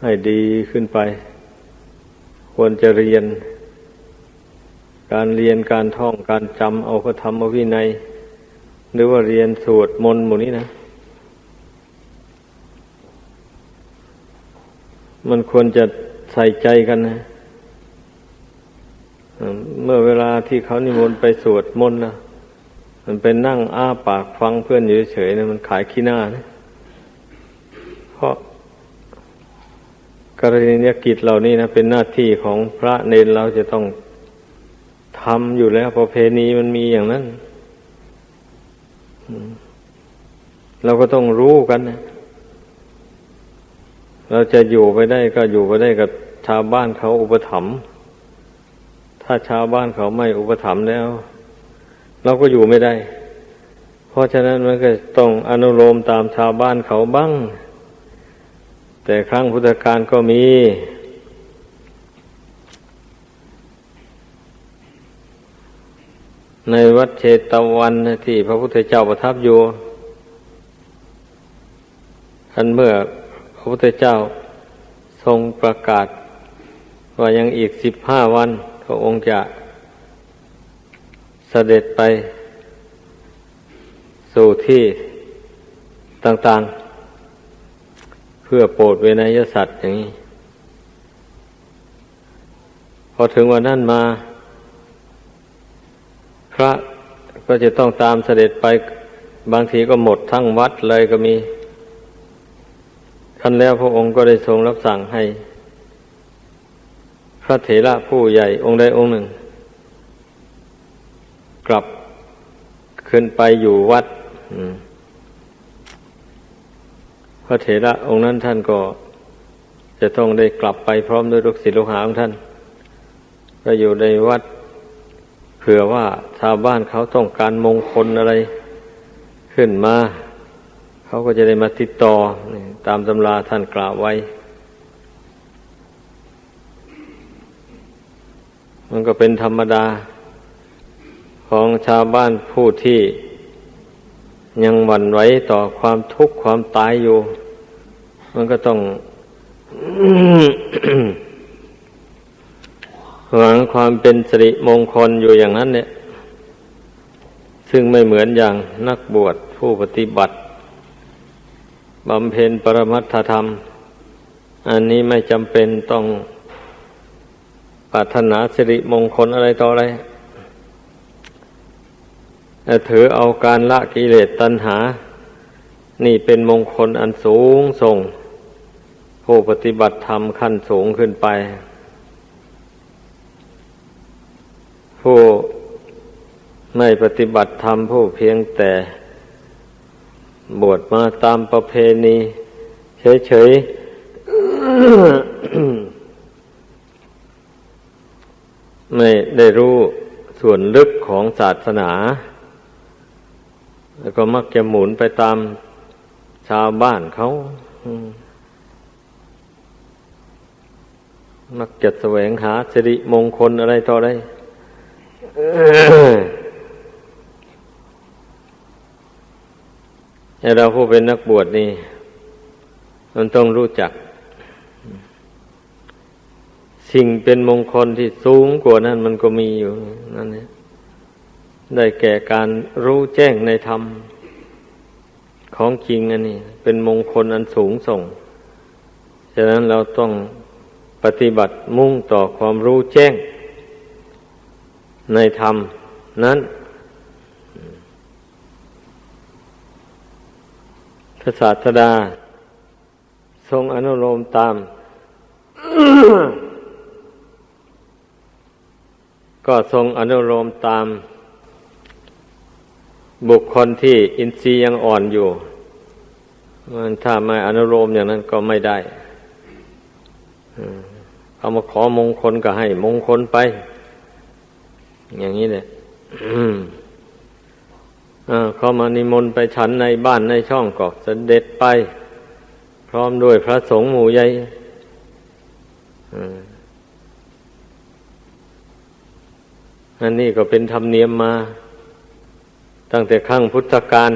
ให้ดีขึ้นไป ควรจะเรียน การเรียนการท่องการจำเอาพระธรรมวินัย หรือว่าเรียนสวดมนต์หมู่นี้นะ มันควรจะใส่ใจกันนะเมื่อเวลาที่เขานิมนต์ไปสวดมนต์นะมันเป็นนั่งอ้าปากฟังเพื่อนอยู่เฉยๆนะมันขายขี้หน้านะเพราะ กรณียกิจเหล่านี้นะเป็นหน้าที่ของพระเนรเราจะต้องทำอยู่แล้วประเพณีมันมีอย่างนั้น เราก็ต้องรู้กันนะเราจะอยู่ไปได้ก็อยู่ไปได้กับชาวบ้านเขาอุปถัมภ์ถ้าชาวบ้านเขาไม่อุปถัมภ์แล้ว เราก็อยู่ไม่ได้ เพราะฉะนั้นมันก็ต้องอนุโลมตามชาวบ้านเขาบ้าง แต่ครั้งพุทธกาลก็มี ในวัดเชตวันที่พระพุทธเจ้าประทับอยู่ทันเมื่อพระพุทธเจ้าทรงประกาศ ว่ายังอีกสิบห้าวันพระองค์จะเสด็จไป สู่ที่ต่างๆ พื่อโปรดเวนยสัตว์อย่างนี้ พอถึงวันนั้นมา พระก็จะต้องตามเสด็จไปบางทีก็หมดทั้งวัดเลยก็มีขั้นแล้วพระองค์ก็ได้ทรงรับสั่งให้ พระเถระผู้ใหญ่องค์ใดองค์หนึ่ง กลับขึ้นไปอยู่วัดพ ระเถระองค์นั้นท่านก็ จะต้องได้กลับไปพร้อมด้วยลูกศิษย์ลูกหาของท่านก็อยู่ในวัดเผื่อว่าชาวบ้านเขาต้องการมงคลอะไรขึ้นมา เขาก็จะได้มาติดต่อตามตำราท่านกล่าวไว้ มันก็เป็นธรรมดาของชาวบ้านผู้ที่ยังหวั่นไหวต่อความทุกข์ความตายอยู่ มันก็ต้องหวังความเป็นสิริมงคลอยู่อย่างนั้น เนี่ย ซึ่งไม่เหมือนอย่างนักบวชผู้ปฏิบัติบำเพ็ญปรมัตถธรรม อันนี้ไม่จำเป็นต้องปรารถนาสิริมงคลอะไรต่ออะไรแต่ถือเอาการละกิเลสตัณหา นี่เป็นมงคลอันสูงส่ง ผู้ปฏิบัติธรรมขั้นสูงขึ้นไป ผู้ไม่ปฏิบัติธรรมผู้เพียงแต่บวชมาตามประเพณี เฉยๆ ไม่ได้รู้ส่วนลึกของศาสนา แล้วก็มักจะหมุนไปตามชาวบ้านเขามั กจะแสวงหาสิริมงคลอะไรต่ออะไรเราผู้เป็นนักบวชนี่ มันต้องรู้จัก สิ่งเป็นมงคลที่สูงกว่านั้นมันก็มีอยู่นั่นเองได้แก่การรู้แจ้งในธรรม ของจริงอันนี้ เป็นมงคลอันสูงส่ง ฉะนั้นเราต้อง ปฏิบัติมุ่งต่อความรู้แจ้ง ในธรรมนั้น พระศาสดา ทรงอนุโลมตาม ก็ทรงอนุโลมตาม บุคคลที่อินทรีย์ยังอ่อนอยู่ มันถ้าไม่อนุโลมอย่างนั้นก็ไม่ได้ เอามาขอมงคลก็ให้มงคลไป อย่างนี้เลยเขามานิมนต์ไปฉันในบ้านในช่องก็เสด็จไป พร้อมด้วยพระสงฆ์หมู่ใหญ่อันนี้ก็เป็นธรรมเนียมมา ตั้งแต่ขั้งพุทธกาล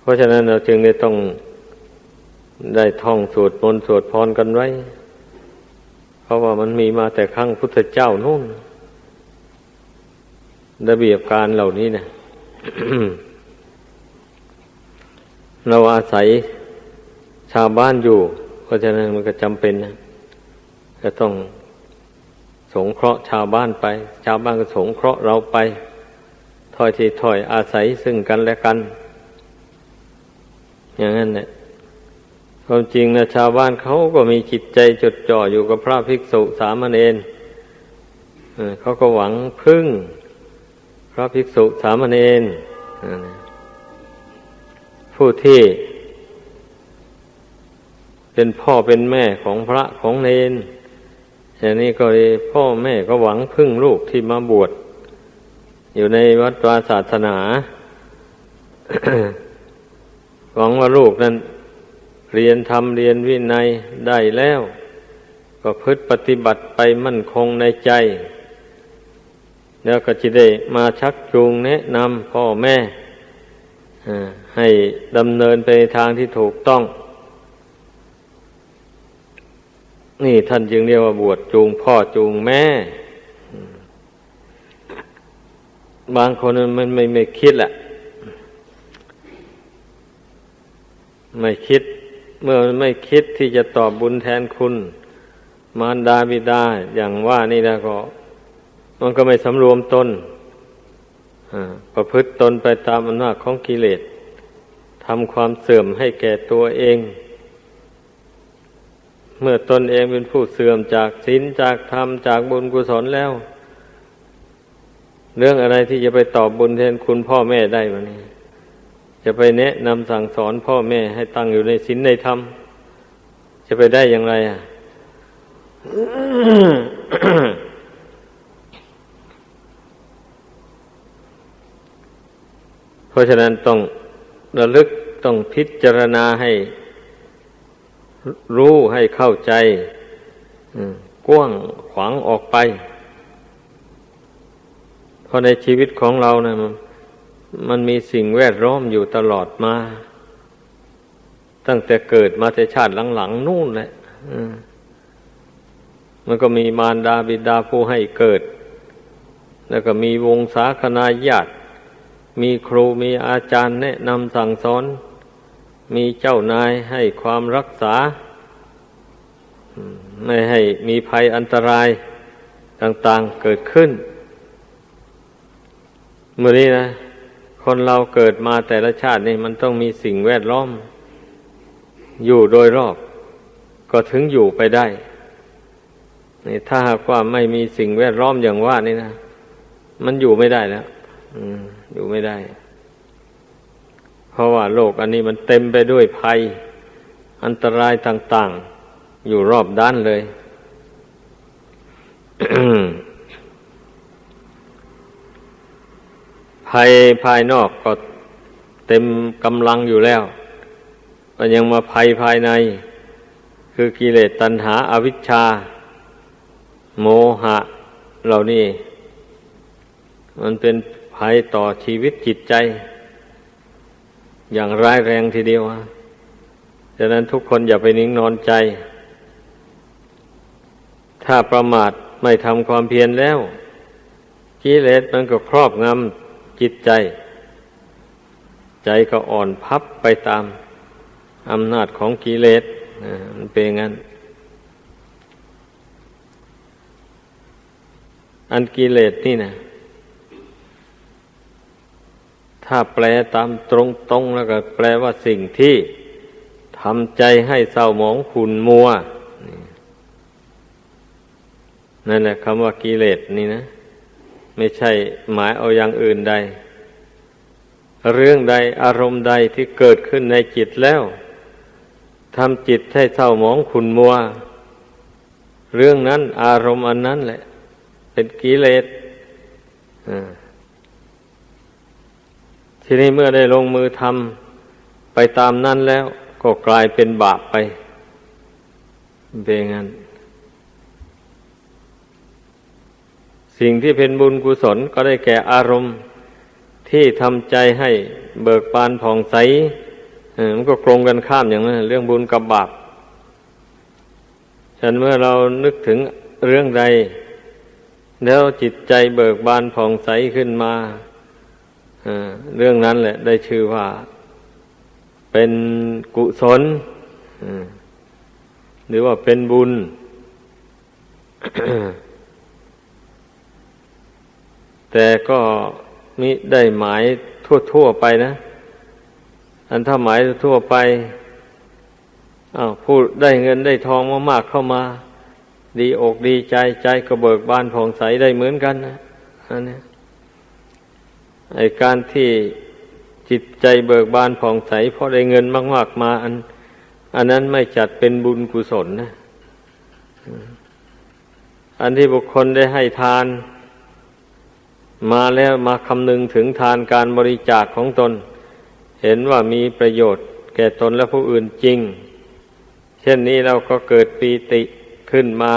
เพราะฉะนั้นเราจึงได้ต้อง ได้ท่องสวดมนต์สวดพรกันไว้ เพราะว่ามันมีมาแต่ครั้งพุทธเจ้านู่นระเบียบการเหล่านี้เนี่ยเราอาศัยชาวบ้านอยู่ เพราะฉะนั้นมันก็จำเป็นนะจะต้องสงเคราะห์ชาวบ้านไป ชาวบ้านก็สงเคราะห์เราไปถอยทีถอยอาศัยซึ่งกันและกัน อย่างนั้นเนี่ย ความจริงนะชาวบ้านเขาก็มีจิตใจจดจ่ออยู่กับพระภิกษุสามเณรเขาก็หวังพึ่ง พระภิกษุสามเณรผู้ที่ เป็นพ่อเป็นแม่ของพระของเนนอย่างนี้ก็พ่อแม่ก็หวังพึ่งลูกที่มาบวชอยู่ในวัดวาศาสนา หวังว่าลูกนั้น เรียนทำเรียนวินัยได้แล้ว ก็พฤติปฏิบัติไปมั่นคงในใจ แล้วก็จะได้มาชักจูงแนะนำพ่อแม่ให้ดำเนินไปในทางที่ถูกต้อง นี่ท่านจึงเรียกว่าบวชจูงพ่อจูงแม่ บางคนมันไม่ไม่คิดแหละ ไม่คิด เมื่อไม่คิดที่จะตอบบุญแทนคุณ มารดาบิดาอย่างว่านี่แล้วก็ มันก็ไม่สำรวมตนประพฤติตนไปตามอำนาจของกิเลสทำความเสื่อมให้แก่ตัวเอง เมื่อตนเองเป็นผู้เสื่อมจากศีลจากธรรมจากบุญกุศลแล้ว เรื่องอะไรที่จะไปตอบบุญแทนคุณพ่อแม่ได้มานี่ จะไปแนะนำสั่งสอนพ่อแม่ให้ตั้งอยู่ในศีลในธรรม จะไปได้อย่างไรอะเพราะฉะนั้นต้องระลึกต้องพิจารณาให้รู้ให้เข้าใจกว้างขวางออกไป เพราะในชีวิตของเรานะมัน มันมีสิ่งแวดล้อมอยู่ตลอดมา ตั้งแต่เกิดมาแต่ชาติหลังๆนู่นแหละมันก็มีมารดาบิดาผู้ให้เกิด แล้วก็มีวงศาคณาญาติ มีครูมีอาจารย์แนะนำสั่งสอน มีเจ้านายให้ความรักษา ไม่ให้มีภัยอันตรายต่างๆเกิดขึ้นเมื่อนี้นะ คนเราเกิดมาแต่ละชาตินี่มันต้องมีสิ่งแวดล้อม อยู่โดยรอบ ก็ถึงอยู่ไปได้นี่ถ้าหากว่าไม่มีสิ่งแวดล้อมอย่างว่านี่นะมันอยู่ไม่ได้แล้วอืมอยู่ไม่ได้ เพราะว่าโลกอันนี้มันเต็มไปด้วยภัย อันตรายต่าง ๆ อยู่รอบด้านเลย ภัยภายนอกก็เต็มกำลังอยู่แล้วก็ยังมาภัยภายใน คือกิเลสตัณหาอาวิชชา โมหะ เหล่านี้ มันเป็นภัยต่อชีวิตจิตใจ อย่างร้ายแรงทีเดียวดังนั้นทุกคนอย่าไปนิ่งนอนใจ ถ้าประมาทไม่ทำความเพียรแล้วกิเลสมันก็ครอบงำ จิตใจ ใจก็อ่อนพับไปตามอำนาจของกิเลสมันเป็นงั้น อันกิเลสนี่นะถ้าแปลตามตรงๆแล้วก็แปลว่าสิ่งที่ทำใจให้เศร้าหมองขุนมัว นั่นแหละคำว่ากิเลสนี่นะ ไม่ใช่หมายเอาอย่างอื่นใด เรื่องใดอารมณ์ใดที่เกิดขึ้นในจิตแล้วทำจิตให้เศร้าหมองขุนมัว เรื่องนั้นอารมณ์อันนั้นแหละ เป็นกิเลสทีนี้เมื่อได้ลงมือทำไปตามนั้นแล้ว ก็กลายเป็นบาปไปเป็นงั้น สิ่งที่เป็นบุญกุศลก็ได้แก่อารมณ์ที่ทำใจให้เบิกบานผ่องใสมันก็ตรงกันข้ามอย่างนั้นเรื่องบุญกับบาปฉันเมื่อเรานึกถึงเรื่องใด แล้วจิตใจเบิกบานผ่องใสขึ้นมาเรื่องนั้นแหละ ได้ชื่อว่า เป็นกุศลหรือว่าเป็นบุญ แต่ก็มิได้หมายทั่วๆไปนะ อันถ้าหมายทั่วไปอ้าวพูดได้เงินได้ทองมากๆเข้ามา ดีอกดีใจใจก็เบิกบานผ่องใสได้เหมือนกันนะอันนี้ไอการที่จิตใจเบิกบานผ่องใสเพราะได้เงินมากๆมา อัน อันนั้นไม่จัดเป็นบุญกุศลนะ อันที่บุคคลได้ให้ทาน มาแล้วมาคำนึงถึงทานการบริจาคของตน เห็นว่ามีประโยชน์ แก่ตนและผู้อื่นจริง เช่นนี้เราก็เกิดปีติขึ้นมา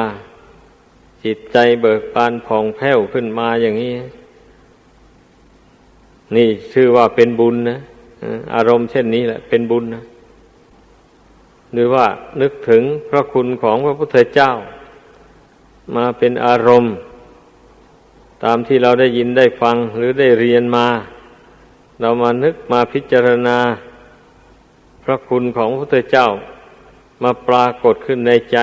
จิตใจเบิกบานผ่องแผ้วขึ้นมาอย่างนี้ นี่ชื่อว่าเป็นบุญนะอารมณ์เช่นนี้แหละ เป็นบุญนะหรือว่านึกถึงพระคุณของพระพุทธเจ้า มาเป็นอารมณ์ ตามที่เราได้ยินได้ฟังหรือได้เรียนมา เรามานึกมาพิจารณา พระคุณของพระพุทธเจ้ามาปรากฏขึ้นในใจ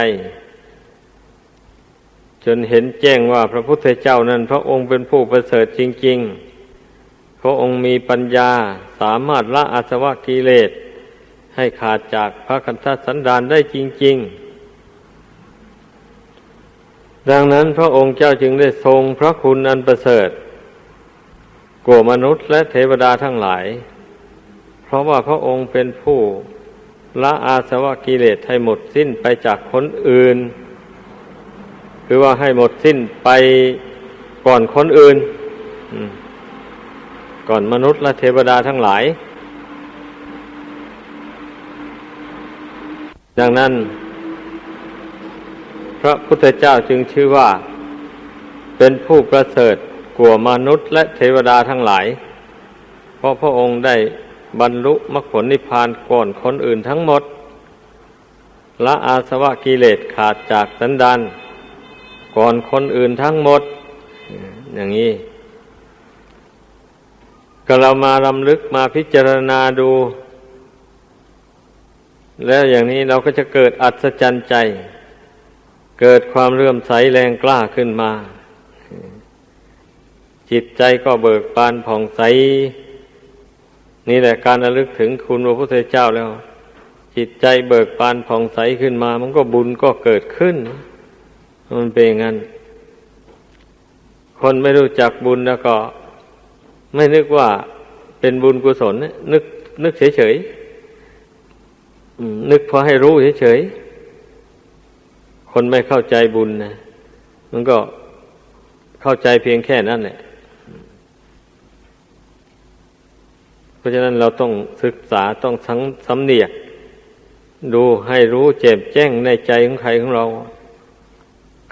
จนเห็นแจ้งว่าพระพุทธเจ้านั้น พระองค์เป็นผู้ประเสริฐจริง ๆ พระองค์มีปัญญาสามารถละอาสวะกิเลสให้ขาดจากพระคันธสันดานได้จริง ๆ ดังนั้นพระองค์เจ้าจึงได้ทรงพระคุณอันประเสริฐกว่ามนุษย์และเทวดาทั้งหลาย เพราะว่าพระองค์เป็นผู้ละอาสวะกิเลสให้หมดสิ้นไปจากคนอื่น คือว่าให้หมดสิ้นไปก่อนคนอื่น ก่อนมนุษย์และเทวดาทั้งหลาย ดังนั้น พระพุทธเจ้าจึงชื่อว่า เป็นผู้ประเสริฐกว่ามนุษย์และเทวดาทั้งหลาย เพราะพระองค์ได้บรรลุมรรคผลนิพพานก่อนคนอื่นทั้งหมด ละอาสวะกิเลสขาดจากสันดานก่อนคนอื่นทั้งหมด อย่างนี้ก็เรามาลำลึกมาพิจารณาดู แล้วอย่างนี้เราก็จะเกิดอัศจรรย์ใจ เกิดความเลื่อมใสแรงกล้าขึ้นมา จิตใจก็เบิกบานผ่องใส นี่แหละการระลึกถึงคุณพระพุทธเจ้าแล้ว จิตใจเบิกบานผ่องใสขึ้นมา มันก็บุญก็เกิดขึ้น มันเป็นอย่างนั้น คนไม่รู้จักบุญแล้วก็ ไม่นึกว่าเป็นบุญกุศลนึกนึกเฉยๆนึกพอให้รู้เฉยๆ คนไม่เข้าใจบุญนะมันก็เข้าใจเพียงแค่นั้นแหละเพราะฉะนั้นเราต้องศึกษาต้องสังสำเนียก ดูให้รู้เจ็บแจ้งในใจของใครของเรา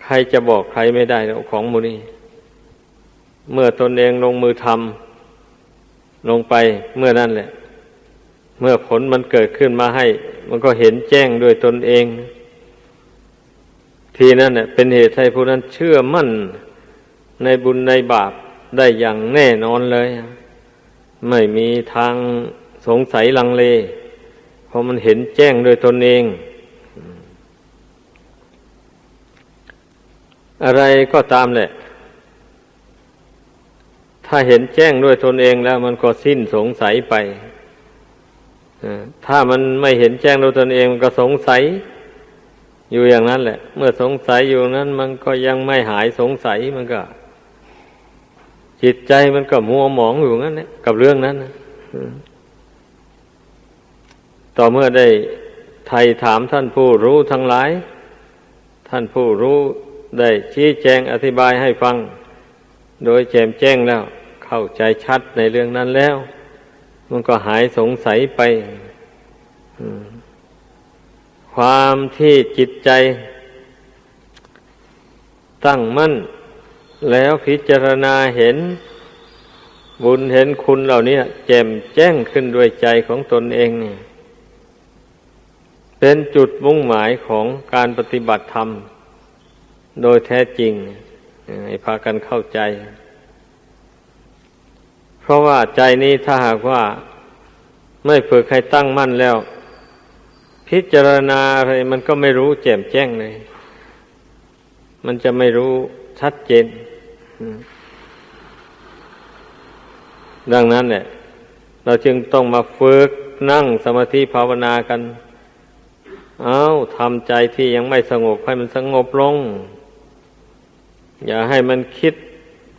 ใครจะบอกใครไม่ได้ของมูนี้ เมื่อตนเองลงมือทำลงไปเมื่อนั้นแหละ เมื่อผลมันเกิดขึ้นมาให้ มันก็เห็นแจ้งด้วยตนเอง ทีนั้นเน่ยเป็นเหตุให้ผู้นั้นเชื่อมั่นในบุญในบาปได้อย่างแน่นอนเลย ไม่มีทางสงสัยลังเลเพราะมันเห็นแจ้งโดยตนเอง อะไรก็ตามแหละ ถ้าเห็นแจ้งด้วยตนเองแล้ว มันก็สิ้นสงสัยไปถ้ามันไม่เห็นแจ้งด้วยตนเองมันก็สงสัย อยู่อย่างนั้นแหละ เมื่อสงสัยอยู่นั้น มันก็ยังไม่หายสงสัยมันก็ จิตใจมันก็มัวหมองอยู่งั้นเนี่ยกับเรื่องนั้นนะต่อเมื่อได้ไทยถามท่านผู้รู้ทั้งหลาย ท่านผู้รู้ได้ชี้แจงอธิบายให้ฟัง โดยแจมแจ้งแล้ว เข้าใจชัดในเรื่องนั้นแล้ว มันก็หายสงสัยไป ความที่จิตใจ ตั้งมั่น แล้วพิจารณาเห็น บุญเห็นคุณเหล่านี้แจ่มแจ้งขึ้นด้วยใจของตนเองเนี่ยเป็นจุดมุ่งหมายของการปฏิบัติธรรม โดยแท้จริงให้พากันเข้าใจ เพราะว่าใจนี้ถ้าหากว่า ไม่ฝึกให้ตั้งมั่นแล้ว พิจารณาอะไรมันก็ไม่รู้แจ่มแจ้งเลย มันจะไม่รู้ชัดเจน ดังนั้นเนี่ยเราจึงต้องมาฝึกนั่งสมาธิภาวนากัน เอาทำใจที่ยังไม่สงบให้มันสงบลง อย่าให้มันคิด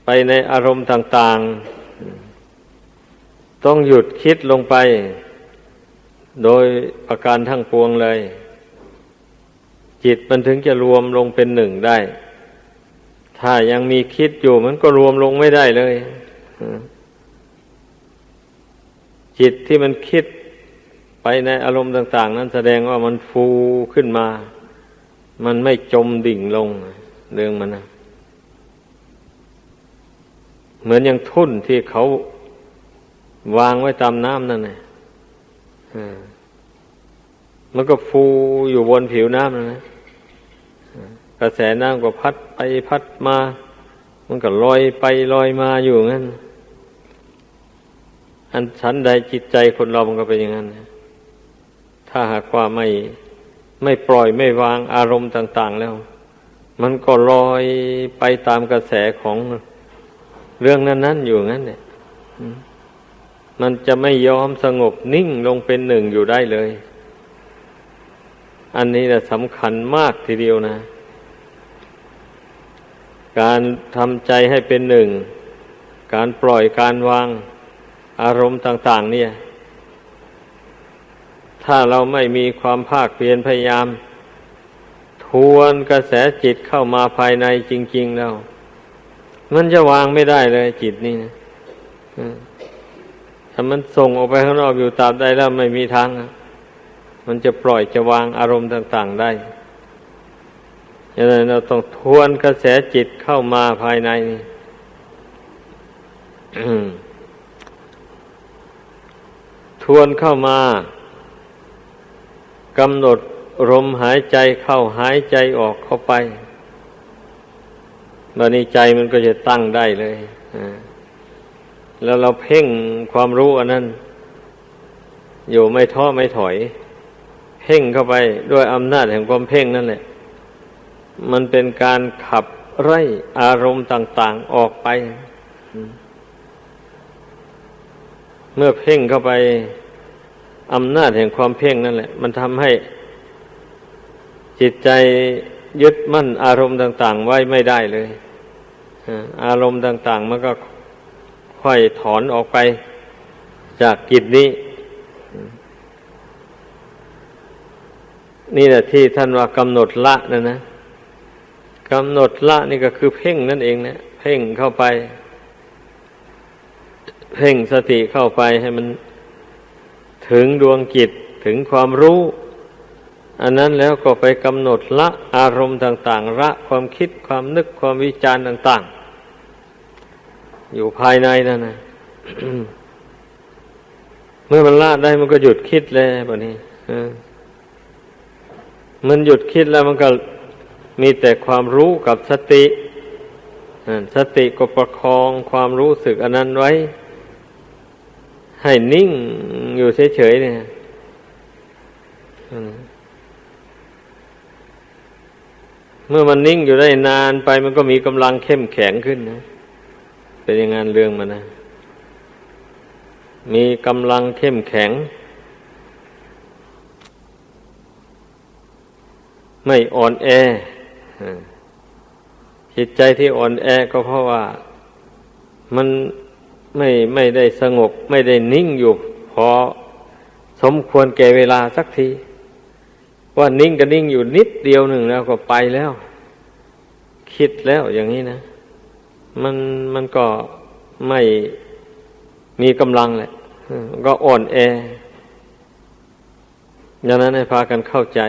ไปในอารมณ์ต่าง ๆ ต้องหยุดคิดลงไป โดยประการทั้งปวงเลย จิตมันถึงจะรวมลงเป็นหนึ่งได้ ถ้ายังมีคิดอยู่มันก็รวมลงไม่ได้เลยจิตที่มันคิดไปในอารมณ์ต่าง ๆ นั้นแสดงว่ามันฟูขึ้นมา มันไม่จมดิ่งลงเรื่องมันนะเหมือนอย่างทุ่นที่เขาวางไว้ตามน้ำนั่นแหละ มันก็ฟูอยู่บนผิวน้ำนะกระแสน้ำก็พัดไปพัดมา มันก็ลอยไปลอยมาอยู่งั้น อันชั้นใดจิตใจคนเรามันก็เป็นอย่างนั้นถ้าหากว่าไม่ไม่ปล่อยไม่วางอารมณ์ต่าง ๆ แล้ว มันก็ลอยไปตามกระแสของเรื่องนั้น ๆ อยู่งั้นเนี่ยมันจะไม่ยอมสงบนิ่งลงเป็นหนึ่งอยู่ได้เลย อันนี้แหละสำคัญมากทีเดียวนะ การทำใจให้เป็นหนึ่ง การปล่อยการวางอารมณ์ต่าง ๆ เนี่ย ถ้าเราไม่มีความภาคเพียรพยายาม ทวนกระแสจิตเข้ามาภายในจริง ๆ แล้ว มันจะวางไม่ได้เลยจิตนี่นะถ้ามันส่งออกไปข้างนอกอยู่ตาบใดแล้วไม่มีทาง มันจะปล่อยจะวางอารมณ์ต่าง ๆได้ดังนั้นเราต้องทวนกระแสจิตเข้ามาภายในนี่วนเข้ามากำหนดลมหายใจเข้าหายใจออกเข้าไปบันนี้ใจมันก็จะตั้งได้เลยแล้วเราเพ่งความรู้อันนั้น อยู่ไม่ท้อไม่ถอย พ่งเข้าไปด้วยอำนาจแห่งความเพ่งนั่นแหละ มันเป็นการขับไล่อารมณ์ต่าง ๆออกไป เมื่อเพ่งเข้าไปอำนาจแห่งความเพ่งนั่นแหละ มันทำให้ จิตใจยึดมั่นอารมณ์ต่าง ๆ ไว้ไม่ได้เลยอารมณ์ต่าง ๆ มันก็ค่อยถอนออกไป จากกิจนี้ นี่แหละที่ท่านว่ากำหนดละนะนะกำหนดละนี่ก็คือเพ่งนั่นเองนะเพ่งเข้าไป เพ่งสติเข้าไปให้มันถึงดวงจิตถึงความรู้ อันนั้นแล้วก็ไปกำหนดละอารมณ์ต่าง ๆ ละความคิดความนึกความวิจารณ์ต่าง ๆ อยู่ภายในนั่นนะเมื่อมันละได้มันก็หยุดคิดเลยแบบนี้ มันหยุดคิดแล้วมันก็มีแต่ความรู้กับสติสติก็ประคองความรู้สึกอันนั้นไว้ ให้นิ่งอยู่เฉยๆเนี่ยเมื่อมันนิ่งอยู่ได้นานไปมันก็มีกำลังเข้มแข็งขึ้นนะ เป็นอย่างนั้นเรื่องมันนะ มีกำลังเข้มแข็ง ไม่อ่อนแอจิตใจที่อ่อนแอก็เพราะว่ามันไม่ไม่ได้สงบ ไม่ได้นิ่งอยู่พอสมควรแก่เวลาสักที ว่านิ่งก็นิ่งอยู่นิดเดียวหนึ่งแล้วก็ไปแล้ว คิดแล้วอย่างนี้นะ มันมันก็ไม่มีกำลังแหละก็อ่อนแอดังนั้นให้พากันเข้าใจ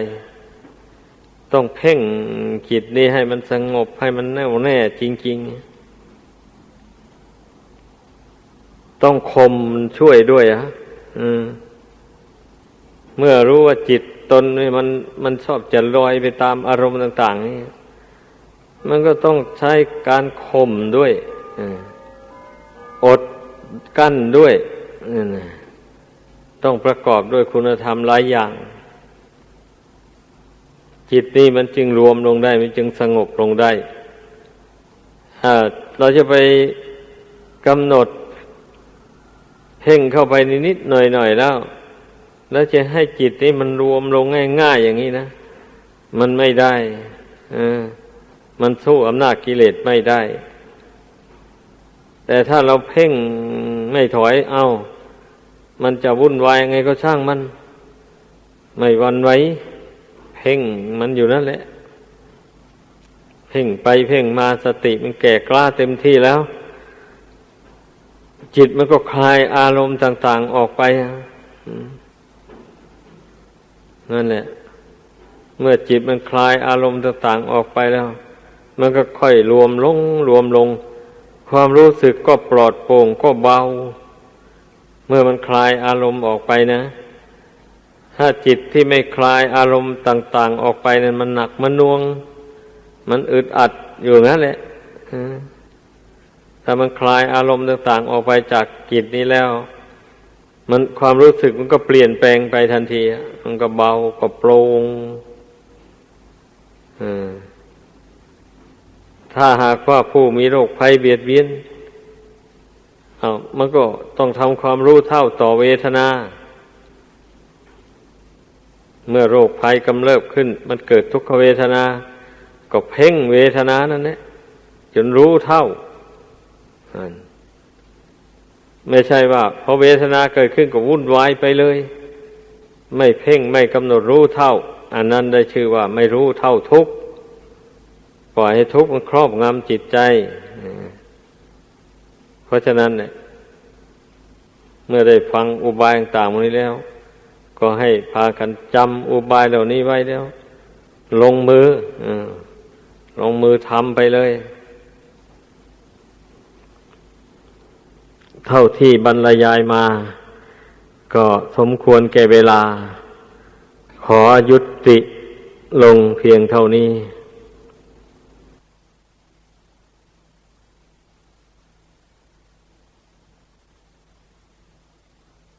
ต้องเพ่งจิตนี้ให้มันสงบให้มันแน่วแน่จริง ๆ ต้องคมช่วยด้วยอะเมื่อรู้ว่าจิตตนนี่มันมันชอบจะลอยไปตามอารมณ์ต่าง ๆ นี่มันก็ต้องใช้การข่มด้วยอดกั้นด้วย ต้องประกอบด้วยคุณธรรมหลายอย่าง จิตนี่มันจึงรวมลงได้ มันจึงสงบลงได้เราจะไปกำหนดเพ่งเข้าไปนิดๆหน่อยๆแล้ว แล้วจะให้จิตนี่มันรวมลงง่าย ๆ อย่างนี้นะ มันไม่ได้มันสู้อำนาจกิเลสไม่ได้ แต่ถ้าเราเพ่งไม่ถอยเอามันจะวุ่นวายไงก็ช่างมัน ไม่วันไหว เพ่งมันอยู่นั่นแหละ เพ่งไปเพ่งมาสติมันแก่กล้าเต็มที่แล้ว จิตมันก็คลายอารมณ์ต่าง ๆออกไปนั่นแหละ เมื่อจิตมันคลายอารมณ์ต่าง ๆออกไปแล้ว มันก็ค่อยรวมลง รวมลง ความรู้สึกก็ปลอดโปร่งก็เบา เมื่อมันคลายอารมณ์ออกไปนะ ถ้าจิตที่ไม่คลายอารมณ์ต่าง ๆ ออกไปนั้นมันหนักมันน่วง มันอึดอัดอยู่งั้นแหละถ้ามันคลายอารมณ์ต่าง ๆ ออกไปจากกิจนี้แล้ว มันความรู้สึกมันก็เปลี่ยนแปลงไปทันที มันก็เบาก็โปร่งถ้าหากว่าผู้มีโรคภัยเบียดเบียนเอามันก็ต้องทำความรู้เท่าต่อเวทนา เมื่อโรคภัยกำเริบขึ้น มันเกิดทุกขเวทนา ก็เพ่งเวทนานั่นแหละจนรู้เท่า ไม่ใช่ว่าพอเวทนาเกิดขึ้นก็วุ่นวายไปเลย ไม่เพ่งไม่กำหนดรู้เท่า อันนั้นได้ชื่อว่าไม่รู้เท่าทุกข์ปล่อยให้ทุกข์มันครอบงำจิตใจ เพราะฉะนั้นเนี่ยเมื่อได้ฟังอุบายต่างๆนี้แล้ว ก็ให้พากันจำอุบายเหล่านี้ไว้แล้ว ลงมืออลงมือทำไปเลย เท่าที่บรรยายมา ก็สมควรแก่เวลา ขอยุติลงเพียงเท่านี้